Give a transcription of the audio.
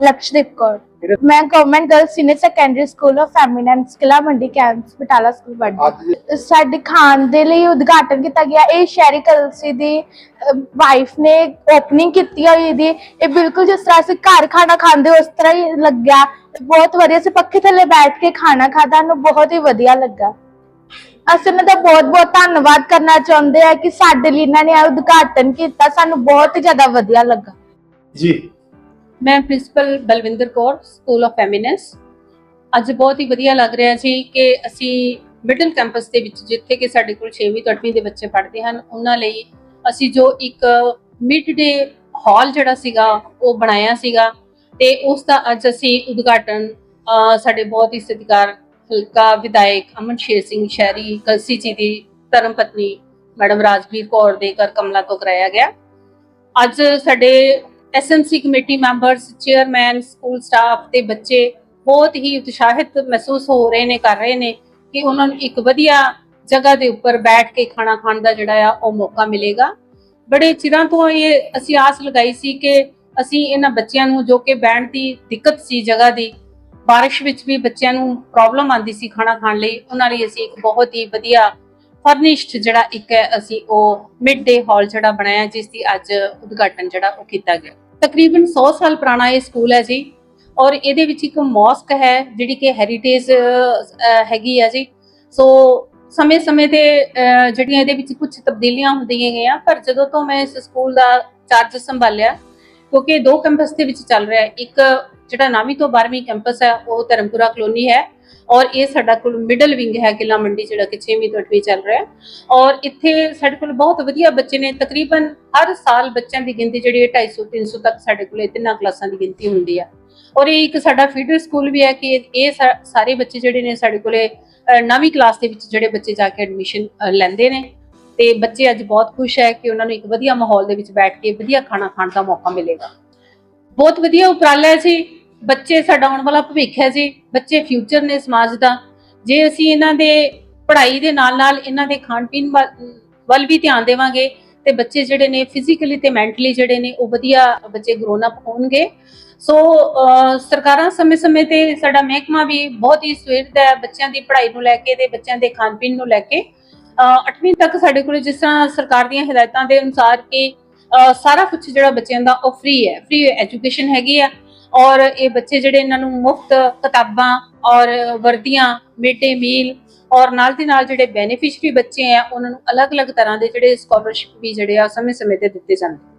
ਲਕਸ਼ਦੀਪ ਕੌਰ। ਮੈਂ government girls senior secondary school of eminence Qila Mandi campus Batala school ਅੱਜ ਸਾਡੇ ਖਾਣ ਦੇ ਲਈ ਉਦਘਾਟਨ ਕੀਤਾ ਗਿਆ। ਇਹ ਸ਼ਹਿਰੀ ਕਲਸੀ ਦੀ ਵਾਈਫ ਨੇ ਓਪਨਿੰਗ ਕੀਤੀ ਹੋਈ ਦੀ ਇਹ ਬਿਲਕੁਲ ਜਿਸ ਤਰ੍ਹਾਂ ਅਸੀਂ ਘਰ ਖਾਣਾ ਖਾਂਦੇ ਉਸ ਤਰ੍ਹਾਂ ਹੀ ਲੱਗਿਆ। ਬਹੁਤ ਵਧੀਆ। ਸੀ ਪੱਖੇ ਥੱਲੇ ਬੈਠ ਕੇ ਖਾਣਾ ਖਾਦਾ ਨੂੰ ਬਹੁਤ ਹੀ ਵਧੀਆ ਲੱਗਾ। ਅਸੀਂ ਉਹਨਾਂ ਦਾ ਬਹੁਤ ਬਹੁਤ ਧੰਨਵਾਦ ਕਰਨਾ ਚਾਹੁੰਦੇ ਆ ਕਿ ਸਾਡੇ ਲਈ ਇਹਨਾਂ ਨੇ ਉਦਘਾਟਨ ਕੀਤਾ। ਸਾਨੂੰ ਬਹੁਤ ਹੀ ਜ਼ਿਆਦਾ ਵਧੀਆ ਲੱਗਾ। ਜੀ। ਮੈਂ principal Balwinder Kaur school of eminence ਅੱਜ ਬਹੁਤ ਹੀ ਵਧੀਆ ਲੱਗ ਰਿਹਾ ਸੀ ਕਿ ਅਸੀਂ ਮਿਡਲ ਕੈਂਪਸ ਦੇ ਵਿੱਚ ਜਿੱਥੇ ਕਿ ਸਾਡੇ ਕੋਲ 6ਵੀਂ ਤੋਂ 8ਵੀਂ ਦੇ ਬੱਚੇ ਪੜ੍ਹਦੇ ਹਨ, ਉਹਨਾਂ ਲਈ ਅਸੀਂ ਜੋ ਇੱਕ ਮਿਡ ਡੇ ਹਾਲ ਜਿਹੜਾ ਸੀਗਾ, ਉਹ ਬਣਾਇਆ ਸੀਗਾ ਤੇ ਉਸ ਦਾ ਅੱਜ ਅਸੀਂ ਉਦਘਾਟਨ ਸਾਡੇ ਬਹੁਤ ਹੀ ਸਤਿਕਾਰ ਹਲਕਾ ਵਿਧਾਇਕ ਅਮਨ ਸ਼ੇਰ ਸਿੰਘ ਸ਼ਹਿਰੀ, ਕਲਸੀ ਜੀ ਦੀ ਧਰਮ ਪਤਨੀ ਮੈਡਮ ਰਾਜਵੀਰ ਕੌਰ ਦੇ ਘਰ ਕਮਲਾ ਤੋਂ ਕਰਾਇਆ ਗਿਆ। ਅੱਜ ਸਾਡੇ SMC committee members chairman school staff ਤੇ ਬੱਚੇ ਬਹੁਤ ਹੀ ਉਤਸ਼ਾਹਿਤ ਮਹਿਸੂਸ ਹੋ ਰਹੇ ਨੇ, ਕਰ ਰਹੇ ਨੇ ਕਿ ਉਹਨਾਂ ਨੂੰ ਇੱਕ ਵਧੀਆ ਜਗ੍ਹਾ ਦੇ ਉੱਪਰ ਬੈਠ ਕੇ ਖਾਣਾ ਖਾਣ ਦਾ ਜਿਹੜਾ ਆ, ਉਹ ਮੌਕਾ ਮਿਲੇਗਾ। ਬੜੇ ਚਿਰਾਂ ਤੋਂ ਇਹ ਅਸੀਂ ਆਸ ਲਗਾਈ ਸੀ ਕਿ ਅਸੀਂ ਇਹਨਾਂ ਬੱਚਿਆਂ ਨੂੰ, ਜੋ ਕਿ ਬੈਠਣ ਦੀ ਦਿੱਕਤ ਸੀ ਜਗ੍ਹਾ ਦੀ, ਬਾਰਿਸ਼ ਵਿੱਚ ਵੀ ਬੱਚਿਆਂ ਨੂੰ ਪ੍ਰੋਬਲਮ ਆਂਦੀ ਸੀ ਖਾਣਾ ਖਾਣ ਲਈ, ਉਹਨਾਂ ਲਈ ਅਸੀਂ ਇੱਕ ਬਹੁਤ ਹੀ ਵਧੀਆ ਫਰਨਿਸ਼ਡ ਜਿਹੜਾ ਇੱਕ ਹੈ, ਅਸੀਂ ਉਹ ਮਿਡ ਡੇ ਹਾਲ ਜਿਹੜਾ ਬਣਾਇਆ ਜਿਸ ਦੀ ਅੱਜ ਉਦਘਾਟਨ ਜਿਹੜਾ ਉਹ ਕੀਤਾ ਗਿਆ। ਤਕਰੀਬਨ 100 ਸਾਲ ਪੁਰਾਣਾ ਇਹ ਸਕੂਲ ਹੈ ਜੀ, ਔਰ ਇਹਦੇ ਵਿੱਚ ਇੱਕ ਮੌਸਕ ਹੈ, ਜਿਹੜੀ ਕਿ ਹੈਰੀਟੇਜ ਹੈਗੀ ਹੈ ਜੀ। ਸੋ ਸਮੇਂ-ਸਮੇਂ ਤੇ ਜਿਹੜੀਆਂ ਇਹਦੇ ਵਿੱਚ ਕੁਝ ਤਬਦੀਲੀਆਂ ਹੁੰਦੀਆਂ ਗਈਆਂ, ਪਰ ਜਦੋਂ ਤੋਂ ਮੈਂ ਇਸ ਸਕੂਲ ਦਾ ਚਾਰਜ ਸੰਭਾਲਿਆ, ਕਿਉਂਕਿ ਦੋ ਕੈਂਪਸ ਦੇ ਵਿੱਚ ਚੱਲ ਰਿਹਾ ਇੱਕ ਜਿਹੜਾ 9ਵੀਂ ਤੋਂ 12ਵੀਂ ਕੈਂਪਸ ਹੈ, ਉਹ ਧਰਮਪੁਰਾ ਕਲੋਨੀ ਹੈ ਔਰ ਇਹ ਸਾਡਾ ਕੋਲ ਮਿਡਲ ਵਿੰਗ ਹੈ ਕਿਲਾ ਮੰਡੀ ਜਿਹੜਾ ਕਿ 6ਵੀਂ ਤੋਂ 8ਵੀਂ ਚੱਲ ਰਿਹਾ ਔਰ ਇੱਥੇ ਸਾਡੇ ਕੋਲ ਬਹੁਤ ਵਧੀਆ ਬੱਚੇ ਨੇ, ਤਕਰੀਬਨ ਹਰ ਸਾਲ ਬੱਚਿਆਂ ਦੀ ਗਿਣਤੀ ਜਿਹੜੀ ਹੈ 250 300 ਤੱਕ ਸਾਡੇ ਕੋਲ ਤਿੰਨਾਂ ਕਲਾਸਾਂ ਦੀ ਗਿਣਤੀ ਹੁੰਦੀ ਆ। ਔਰ ਇਹ ਇੱਕ ਸਾਡਾ ਫੀਡਰ ਸਕੂਲ ਵੀ ਹੈ ਕਿ ਇਹ ਸਾਰੇ ਬੱਚੇ ਜਿਹੜੇ ਨੇ ਸਾਡੇ ਕੋਲੇ ਨਵੀਂ ਕਲਾਸ ਦੇ ਵਿੱਚ ਜਿਹੜੇ ਬੱਚੇ ਜਾ ਕੇ ਐਡਮਿਸ਼ਨ ਲੈਂਦੇ ਨੇ। ਤੇ ਬੱਚੇ ਅੱਜ ਬਹੁਤ ਖੁਸ਼ ਹੈ ਕਿ ਉਹਨਾਂ ਨੂੰ ਇੱਕ ਵਧੀਆ ਮਾਹੌਲ ਦੇ ਵਿੱਚ ਬੈਠ ਕੇ ਵਧੀਆ ਖਾਣਾ ਖਾਣ ਦਾ ਮੌਕਾ ਮਿਲੇਗਾ। ਬਹੁਤ ਵਧੀਆ ਉਪਰਾਲਾ ਹੈ ਜੀ। ਬੱਚੇ ਸਾਡਾ ਆਉਣ ਵਾਲਾ ਭਵਿੱਖ ਹੈ ਜੀ, ਬੱਚੇ ਫਿਊਚਰ ਨੇ ਸਮਾਜ ਦਾ। ਜੇ ਅਸੀਂ ਇਹਨਾਂ ਦੇ ਪੜ੍ਹਾਈ ਦੇ ਨਾਲ ਨਾਲ ਇਹਨਾਂ ਦੇ ਖਾਣ ਪੀਣ ਵੱਲ ਵੱਲ ਵੀ ਧਿਆਨ ਦੇਵਾਂਗੇ, ਤੇ ਬੱਚੇ ਜਿਹੜੇ ਨੇ ਫਿਜ਼ੀਕਲੀ ਤੇ ਮੈਂਟਲੀ ਜਿਹੜੇ ਨੇ, ਉਹ ਵਧੀਆ ਬੱਚੇ ਗਰੋਨ ਅਪ ਹੋਣਗੇ। ਸੋ ਸਰਕਾਰਾਂ ਸਮੇਂ-ਸਮੇਂ ਤੇ ਸਾਡਾ ਮਹਿਕਮਾ ਵੀ ਬਹੁਤ ਹੀ ਸਵੇਰਦਾ ਹੈ ਬੱਚਿਆਂ ਦੀ ਪੜ੍ਹਾਈ ਨੂੰ ਲੈ ਕੇ ਤੇ ਬੱਚਿਆਂ ਦੇ ਖਾਣ ਪੀਣ ਨੂੰ ਲੈ ਕੇ। 8ਵੀਂ ਤੱਕ ਸਾਡੇ ਕੋਲ ਜਿਸ ਤਰ੍ਹਾਂ ਸਰਕਾਰ ਦੀਆਂ ਹਦਾਇਤਾਂ ਦੇ ਅਨੁਸਾਰ ਕਿ ਸਾਰਾ ਕੁਝ ਜਿਹੜਾ ਬੱਚਿਆਂ ਦਾ ਉਹ ਫ੍ਰੀ ਹੈ ਫ੍ਰੀ ਐਜੂਕੇਸ਼ਨ ਹੈਗੀ ਆ। ਔਰ ਇਹ ਬੱਚੇ ਜਿਹੜੇ ਇਹਨਾਂ ਨੂੰ ਮੁਫਤ ਕਿਤਾਬਾਂ ਔਰ ਵਰਦੀਆਂ ਮਿਡ ਡੇ ਮੀਲ ਔਰ ਨਾਲ ਦੀ ਨਾਲ ਜਿਹੜੇ ਬੈਨੀਫਿਸ਼ਰੀ ਬੱਚੇ ਆ ਉਹਨਾਂ ਨੂੰ ਅਲੱਗ-ਅਲੱਗ ਤਰ੍ਹਾਂ ਦੇ ਜਿਹੜੇ ਸਕਾਲਰਸ਼ਿਪ ਵੀ ਜਿਹੜੇ ਆ ਸਮੇਂ-ਸਮੇਂ ਤੇ ਦਿੱਤੇ ਜਾਂਦੇ